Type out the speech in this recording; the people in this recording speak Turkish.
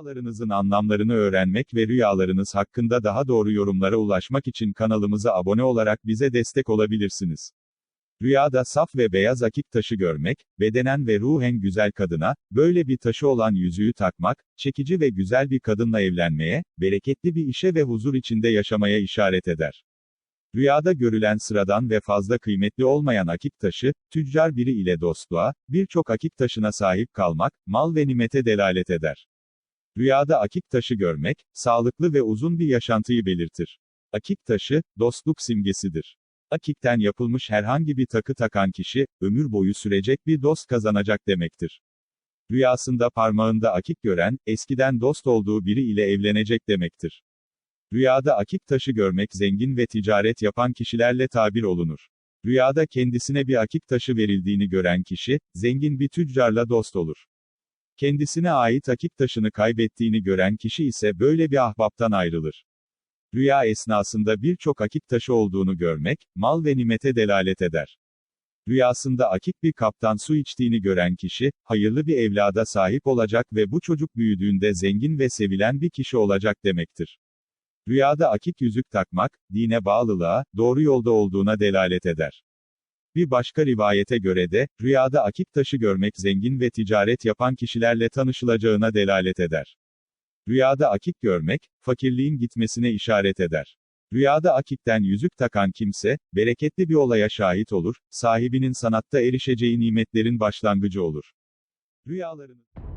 Rüyalarınızın anlamlarını öğrenmek ve rüyalarınız hakkında daha doğru yorumlara ulaşmak için kanalımıza abone olarak bize destek olabilirsiniz. Rüyada saf ve beyaz akik taşı görmek, bedenen ve ruhen güzel kadına, böyle bir taşı olan yüzüğü takmak, çekici ve güzel bir kadınla evlenmeye, bereketli bir işe ve huzur içinde yaşamaya işaret eder. Rüyada görülen sıradan ve fazla kıymetli olmayan akik taşı, tüccar biri ile dostluğa, birçok akik taşına sahip kalmak, mal ve nimete delalet eder. Rüyada akik taşı görmek, sağlıklı ve uzun bir yaşantıyı belirtir. Akik taşı, dostluk simgesidir. Akikten yapılmış herhangi bir takı takan kişi, ömür boyu sürecek bir dost kazanacak demektir. Rüyasında parmağında akik gören, eskiden dost olduğu biri ile evlenecek demektir. Rüyada akik taşı görmek zengin ve ticaret yapan kişilerle tabir olunur. Rüyada kendisine bir akik taşı verildiğini gören kişi, zengin bir tüccarla dost olur. Kendisine ait akik taşını kaybettiğini gören kişi ise böyle bir ahbaptan ayrılır. Rüya esnasında birçok akik taşı olduğunu görmek, mal ve nimete delalet eder. Rüyasında akik bir kaptan su içtiğini gören kişi, hayırlı bir evlada sahip olacak ve bu çocuk büyüdüğünde zengin ve sevilen bir kişi olacak demektir. Rüyada akik yüzük takmak, dine bağlılığa, doğru yolda olduğuna delalet eder. Bir başka rivayete göre de, rüyada akik taşı görmek zengin ve ticaret yapan kişilerle tanışılacağına delalet eder. Rüyada akik görmek, fakirliğin gitmesine işaret eder. Rüyada akikten yüzük takan kimse, bereketli bir olaya şahit olur, sahibinin sanatta erişeceği nimetlerin başlangıcı olur. Rüyalarınız